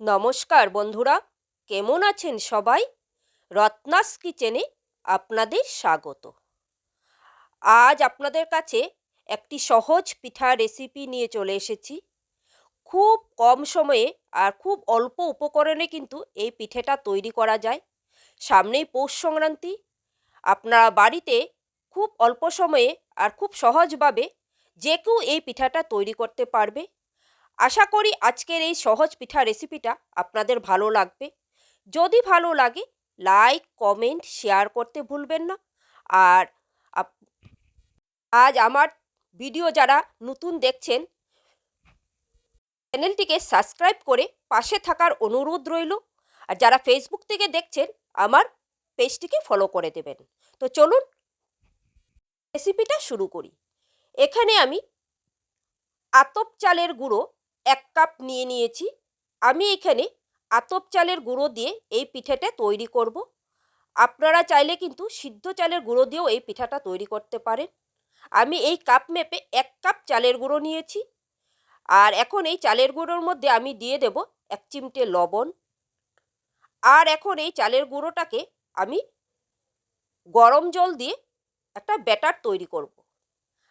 নমস্কার বন্ধুরা, কেমন আছেন সবাই? রত্নাস কিচেনে আপনাদের স্বাগত। আজ আপনাদের কাছে একটি সহজ পিঠা রেসিপি নিয়ে চলে এসেছি। খুব কম সময়ে আর খুব অল্প উপকরণে কিন্তু এই পিঠেটা তৈরি করা যায়। সামনেই পৌষ সংক্রান্তি, আপনারা বাড়িতে খুব অল্প সময়ে আর খুব সহজভাবে যে কেউ এই পিঠাটা তৈরি করতে পারবে। আশা করি আজকের এই সহজ পিঠা রেসিপিটা আপনাদের ভালো লাগবে। যদি ভালো লাগে লাইক কমেন্ট শেয়ার করতে ভুলবেন না। আর আজ আমার ভিডিও যারা নতুন দেখছেন চ্যানেলটিকে সাবস্ক্রাইব করে পাশে থাকার অনুরোধ রইল। আর যারা ফেসবুক থেকে দেখছেন, আমার পেজটিকে ফলো করে দেবেন। তো চলুন রেসিপিটা শুরু করি। এখানে আমি আতপ চালের গুঁড়ো এক কাপ নিয়ে নিয়েছি। আমি এখানে আতপ চালের গুঁড়ো দিয়ে এই পিঠেটা তৈরি করব। আপনারা চাইলে কিন্তু সিদ্ধ চালের গুঁড়ো দিয়েও এই পিঠাটা তৈরি করতে পারেন। আমি এই কাপ মেপে এক কাপ চালের গুঁড়ো নিয়েছি। আর এখন এই চালের গুঁড়োর মধ্যে আমি দিয়ে দেব এক চিমটে লবণ। আর এখন এই চালের গুঁড়োটাকে আমি গরম জল দিয়ে একটা ব্যাটার তৈরি করব।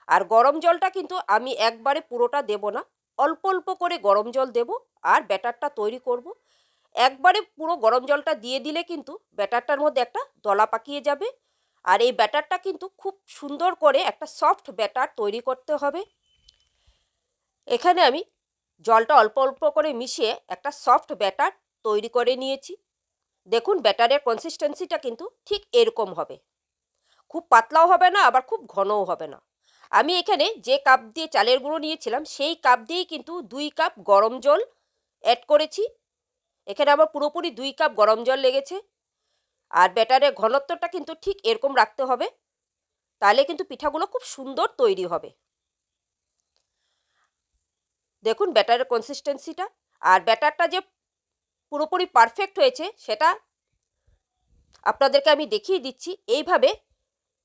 আর গরম জলটা কিন্তু আমি একবারে পুরোটা দেব না। অল্প অল্প করে গরম জল দেব আর ব্যাটারটা তৈরি করব। একবারে পুরো গরম জলটা দিয়ে দিলে কিন্তু ব্যাটারটার মধ্যে একটা দলা পাকিয়ে যাবে। আর এই ব্যাটারটা কিন্তু খুব সুন্দর করে একটা সফট ব্যাটার তৈরি করতে হবে। এখানে আমি জলটা অল্প অল্প করে মিশিয়ে একটা সফট ব্যাটার তৈরি করে নিয়েছি। দেখুন ব্যাটারের কনসিস্টেন্সিটা কিন্তু ঠিক এরকম হবে। খুব পাতলাও হবে না, আবার খুব ঘনও হবে না। আমি এখানে যে কাপ দিয়ে চালের গুঁড়ো নিয়েছিলাম, সেই কাপ দিয়েই কিন্তু দুই কাপ গরম জল অ্যাড করেছি। এখানে আমার পুরোপুরি দুই কাপ গরম জল লেগেছে। আর ব্যাটারের ঘনত্বটা কিন্তু ঠিক এরকম রাখতে হবে, তাহলে কিন্তু পিঠাগুলো খুব সুন্দর তৈরি হবে। দেখুন ব্যাটারের কনসিস্টেন্সিটা আর ব্যাটারটা যে পুরোপুরি পারফেক্ট হয়েছে, সেটা আপনাদেরকে আমি দেখিয়ে দিচ্ছি। এইভাবে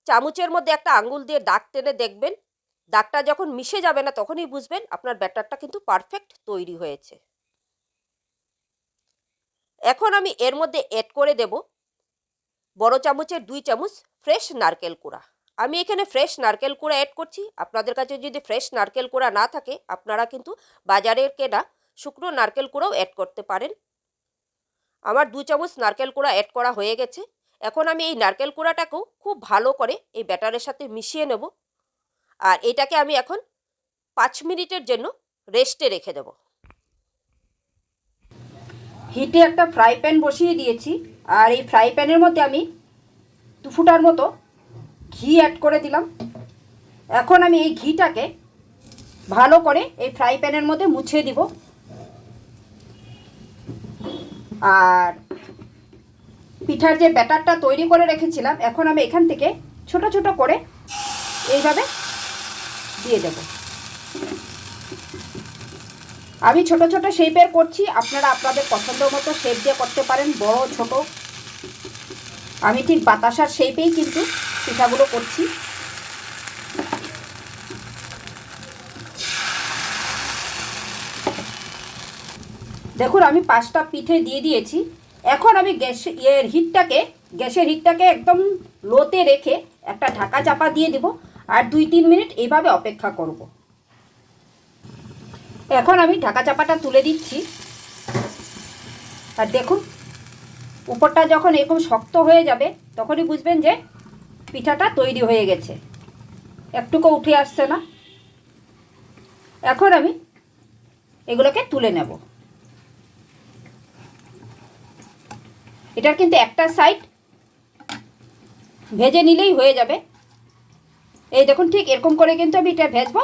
চামচের মধ্যে একটা আঙ্গুল দিয়ে দাগ টেনে দেখবেন। দাগটা যখন মিশে যাবে না তখনই বুঝবেন আপনার ব্যাটারটা কিন্তু পারফেক্ট তৈরি হয়েছে। এখন আমি এর মধ্যে অ্যাড করে দেব বড় চামচের দুই চামচ ফ্রেশ নারকেল কুড়া। আমি এখানে ফ্রেশ নারকেল কুড়া অ্যাড করছি। আপনাদের কাছে যদি ফ্রেশ নারকেল কুড়া না থাকে, আপনারা কিন্তু বাজারের কেনা শুকনো নারকেল কুড়াও অ্যাড করতে পারেন। আমার দু চামচ নারকেল কুড়া অ্যাড করা হয়ে গেছে। এখন আমি এই নারকেল কুড়াটাকেও খুব ভালো করে এই ব্যাটারের সাথে মিশিয়ে নেব। আর এটাকে আমি এখন পাঁচ মিনিটের জন্য রেস্টে রেখে দেব। হিটে একটা ফ্রাই প্যান বসিয়ে দিয়েছি। আর এই ফ্রাই প্যানের মধ্যে আমি দু ফুটার মতো ঘি অ্যাড করে দিলাম। এখন আমি এই ঘিটাকে ভালো করে এই ফ্রাই প্যানের মধ্যে মুছে দিব। আর পিঠার যে ব্যাটারটা তৈরি করে রেখেছিলাম, এখন আমি এখান থেকে ছোট ছোট করে এইভাবে দিয়ে দেব। আমি ছোট ছোট শেপের করছি, আপনারা আপনাদের পছন্দ মতো শেপ দিয়ে করতে পারেন, বড়, ছোট। আমি ঠিক বাতাসার শেপেই কিন্তু পিঠাগুলো করছি। দেখুন, আমি পাঁচটা পিঠে দিয়ে দিয়েছি। এখন আমি গ্যাস এর হিটটাকে, গ্যাসের হিটটাকে একদম লোতে রেখে একটা ঢাকা চাপা দিয়ে দেব আর দুই তিন মিনিট এইভাবে অপেক্ষা করব। এখন আমি ঢাকা চাপাটা তুলে দিচ্ছি। আর দেখুন, উপরটা যখন এরকম শক্ত হয়ে যাবে, তখনই বুঝবেন যে পিঠাটা তৈরি হয়ে গেছে। একটুকু উঠে আসছে না। এখন আমি এগুলোকে তুলে নেব। এটার কিন্তু একটা সাইড ভেজে নিলেই হয়ে যাবে। এই দেখুন, ঠিক এরকম করে কিন্তু আমি এটা ভেজবো।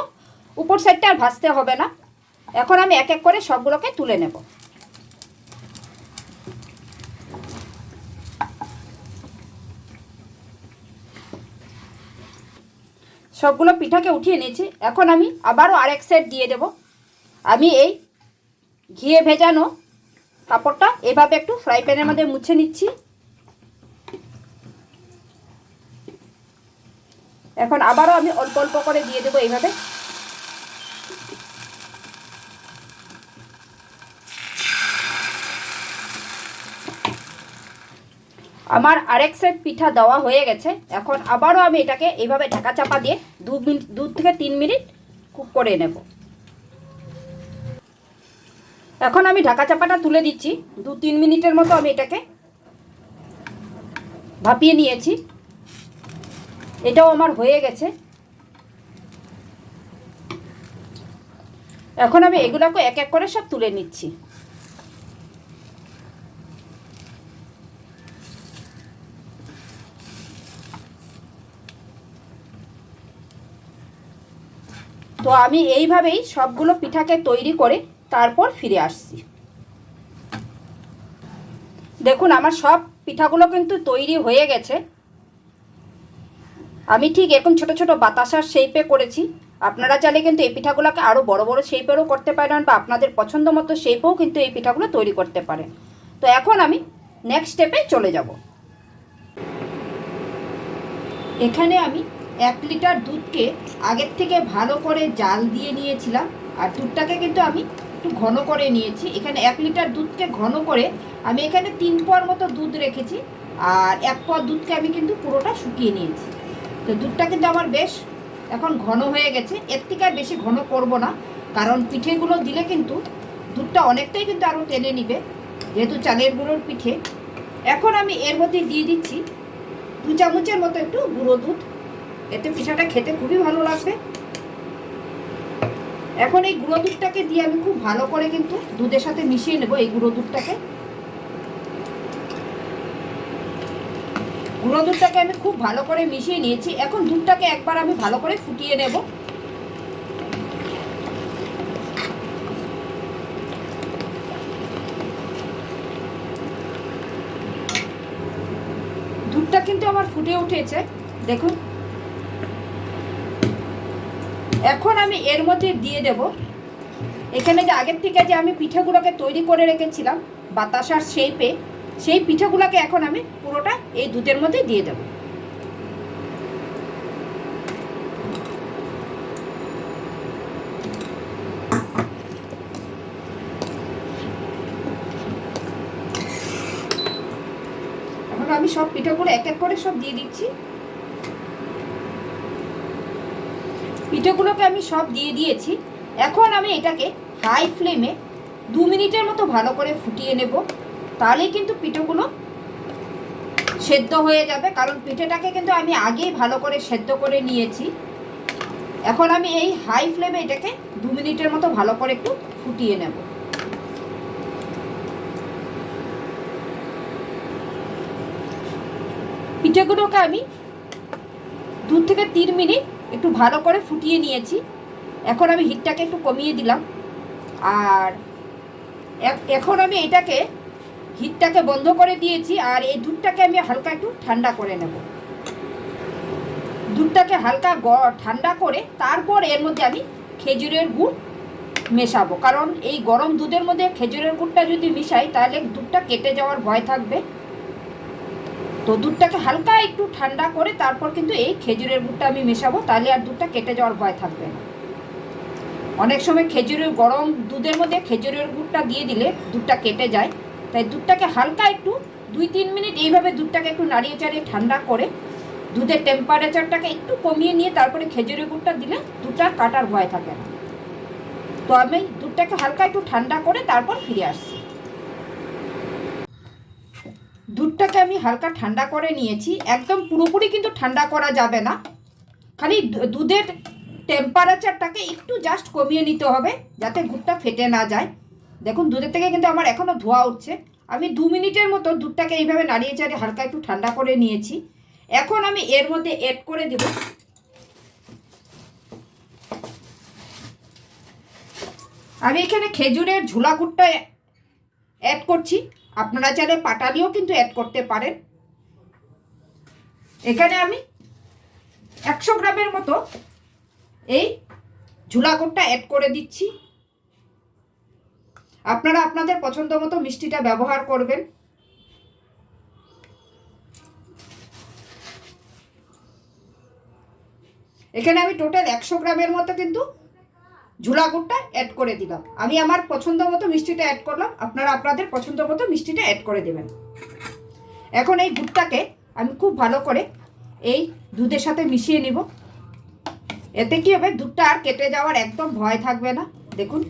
উপর সাইডটা আর ভাজতে হবে না। এখন আমি এক এক করে সবগুলোকে তুলে নেব। সবগুলো পিঠাকে উঠিয়ে নিয়েছি। এখন আমি আবারও আরেক সাইড দিয়ে দেব। আমি এই ঘিয়ে ভেজানো কাপড়টা এভাবে একটু ফ্রাই প্যানের মধ্যে মুছে নিচ্ছি। এখন আবারও আমি অল্প অল্প করে দিয়ে দেবো এইভাবে। আমার আরেক সেট পিঠা দেওয়া হয়ে গেছে। এখন আবারও আমি এটাকে এইভাবে ঢাকা চাপা দিয়ে দু মিনিট দু থেকে তিন মিনিট কুক করে নেব। এখন আমি ঢাকা চাপাটা তুলে দিচ্ছি। দু, তিন মিনিটের মতো আমি এটাকে ভাপিয়ে নিয়েছি। এটাও আমার হয়ে গেছে। এখন আমি এগুলোকে এক এক করে সব তুলে নিচ্ছি। তো আমি এইভাবেই সবগুলো পিঠাকে তৈরি করে তারপর ফিরে আসছি। দেখুন, আমার সব পিঠাগুলো কিন্তু তৈরি হয়ে গেছে। আমি ঠিক এরকম ছোট ছোট বাতাসার শেপে করেছি। আপনারা চাইলে কিন্তু এই পিঠাগুলোকে আরও বড় বড় শেপেরও করতে পারেন বা আপনাদের পছন্দ মতো শেপেও কিন্তু এই পিঠাগুলো তৈরি করতে পারেন। তো এখন আমি নেক্সট স্টেপে চলে যাব। এখানে আমি এক লিটার দুধকে আগের থেকে ভালো করে জাল দিয়ে নিয়েছিলাম। আর দুধটাকে কিন্তু আমি একটু ঘন করে নিয়েছি। এখানে এক লিটার দুধকে ঘন করে আমি এখানে তিন পর মতো দুধ রেখেছি আর এক পর দুধকে আমি কিন্তু পুরোটা শুকিয়ে নিয়েছি। তো দুধটা কিন্তু আমার বেশ এখন ঘন হয়ে গেছে। এর থেকে আর বেশি ঘন করব না, কারণ পিঠেগুলো দিলে কিন্তু দুধটা অনেকটাই কিন্তু আরও টেনে নিবে, যেহেতু চালের গুঁড়োর পিঠে। এখন আমি এর মধ্যে দিয়ে দিচ্ছি দু চামচের মতো একটু গুঁড়ো দুধ। এতে পিঠাটা খেতে খুবই ভালো লাগবে। এখন এই গুঁড়ো দুধটাকে দিয়ে আমি খুব ভালো করে কিন্তু দুধের সাথে মিশিয়ে নেব এই গুঁড়ো দুধটাকে। গুঁড়ো দুধটাকে আমি খুব ভালো করে মিশিয়ে নিয়েছি। এখন দুধটাকে একবার আমি ভালো করে ফুটিয়ে নেব। দুধটা কিন্তু আমার ফুটে উঠেছে। দেখুন। এখন আমি এর মধ্যে দিয়ে দেব। এখানে যে আগের থেকে যে আমি পিঠাগুলোকে তৈরি করে রেখেছিলাম, বাতাসার শেপে সেই পিঠাগুলোকে এখন আমি পুরোটা এই দুধের মধ্যে দিয়ে দেব। এখন আমি সব পিঠাগুলো এক এক করে সব দিয়ে দিচ্ছি। পিঠেগুলোকে আমি সব দিয়ে দিয়েছি। এখন আমি এটাকে হাই ফ্লেমে দু মিনিটের মতো ভালো করে ফুটিয়ে নেব। তাহলেই কিন্তু পিঠেগুলো সেদ্ধ হয়ে যাবে। কারণ পিঠেটাকে কিন্তু আমি আগেই ভালো করে সেদ্ধ করে নিয়েছি। এখন আমি এই হাই ফ্লেমে এটাকে দু মিনিটের মতো ভালো করে একটু ফুটিয়ে নেব। পিঠেগুলোকে আমি দু থেকে তিন মিনিট একটু ভালো করে ফুটিয়ে নিয়েছি। এখন আমি হিটটাকে একটু কমিয়ে দিলাম। আর এখন আমি এটাকে হিটটাকে বন্ধ করে দিয়েছি আর এই দুধটাকে আমি হালকা একটু ঠান্ডা করে নেব। দুধটাকে হালকা গ- ঠান্ডা করে তারপর এর মধ্যে আমি খেজুরের গুড় মেশাবো। কারণ এই গরম দুধের মধ্যে খেজুরের গুড়টা যদি মিশাই তাহলে দুধটা কেটে যাওয়ার ভয় থাকবে। তো দুধটাকে হালকা একটু ঠান্ডা করে তারপর কিন্তু এই খেজুরের গুড়টা আমি মেশাবো, তাহলে আর দুধটা কেটে যাওয়ার ভয় থাকবে না। অনেক সময় খেজুরের গরম দুধের মধ্যে খেজুরের গুড়টা দিয়ে দিলে দুধটা কেটে যায়, তাই দুধটাকে হালকা একটু দুই তিন মিনিট এইভাবে দুধটাকে একটু নাড়িয়ে চাড়িয়ে ঠান্ডা করে দুধের টেম্পারেচারটাকে একটু কমিয়ে নিয়ে তারপরে খেজুরের গুড়টা দিলে দুধটা কাটার ভয় থাকে না। তো আমি দুধটাকে হালকা একটু ঠান্ডা করে তারপর ফিরে আসছি। দুধটাকে আমি হালকা ঠান্ডা করে নিয়েছি। একদম পুরোপুরি কিন্তু ঠান্ডা করা যাবে না। খালি দুধের টেম্পারেচারটাকে একটু জাস্ট কমিয়ে নিতে হবে, যাতে গুড়টা ফেটে না যায়। দেখুন, দুধের থেকে কিন্তু আমার এখনও ধোয়া উঠছে। আমি দু মিনিটের মতো দুধটাকে এইভাবে নাড়িয়ে চাড়িয়ে হালকা একটু ঠান্ডা করে নিয়েছি। এখন আমি এর মধ্যে এড করে দেব আমি এখানে খেজুরের ঝোলা গুড়টা অ্যাড করছি। আপনারা চাইলে পাটালিও কিন্তু অ্যাড করতে পারেন। এখানে আমি একশো গ্রামের মতো এই ঝুলা গুড়টা অ্যাড করে দিচ্ছি। আপনারা আপনাদের পছন্দ মতো মিষ্টিটা ব্যবহার করবেন। এখানে আমি টোটাল একশো গ্রামের মতো কিন্তু ঝুলা গুড়টা অ্যাড করে দিলাম। আমি আমার পছন্দ মতো মিষ্টিটা অ্যাড করলাম। আপনারা আপনাদের পছন্দ মতো মিষ্টিটা অ্যাড করে দেবেন। এখন এই গুড়টাকে আমি খুব ভালো করে এই দুধের সাথে মিশিয়ে নিব। এতে কি হবে? দুধটা আর কেটে যাওয়ার একদম ভয় থাকবে না। দেখুন।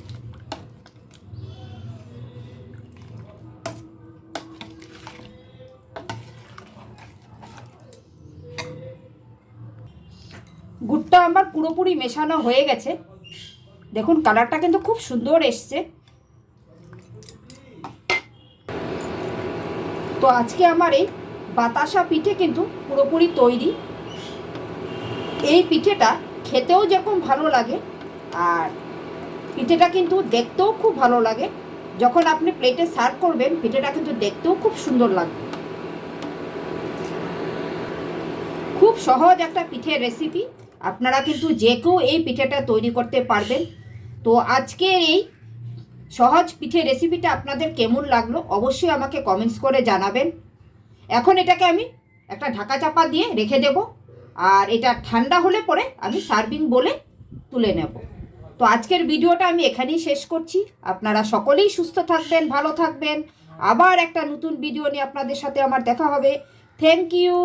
গুড়টা আমার পুরোপুরি মেশানো হয়ে গেছে। দেখুন, কালারটা কিন্তু খুব সুন্দর এসছে। তো আজকে আমার এই বাতাসা পিঠে কিন্তু পুরোপুরি তৈরি। এই পিঠেটা খেতেও যেরকম ভালো লাগে, আর পিঠেটা কিন্তু দেখতেও খুব ভালো লাগে। যখন আপনি প্লেটে সার্ভ করবেন, পিঠেটা কিন্তু দেখতেও খুব সুন্দর লাগবে। খুব সহজ একটা পিঠের রেসিপি আপনারা কিন্তু যে কেউ এই পিঠেটা তৈরি করতে পারবেন। তো আজকের এই সহজ পিঠে রেসিপিটা আপনাদের কেমন লাগল অবশ্যই আমাকে কমেন্টস করে জানাবেন। এখন এটাকে আমি একটা ঢাকা চাপা দিয়ে রেখে দেব আর এটা ঠান্ডা হলে পরে আমি সার্ভিং বলে তুলে নেব। তো আজকের ভিডিওটা আমি এখানেই শেষ করছি। আপনারা সকলেই সুস্থ থাকবেন, ভালো থাকবেন। আবার একটা নতুন ভিডিও নিয়ে আপনাদের সাথে আমার দেখা হবে। Thank you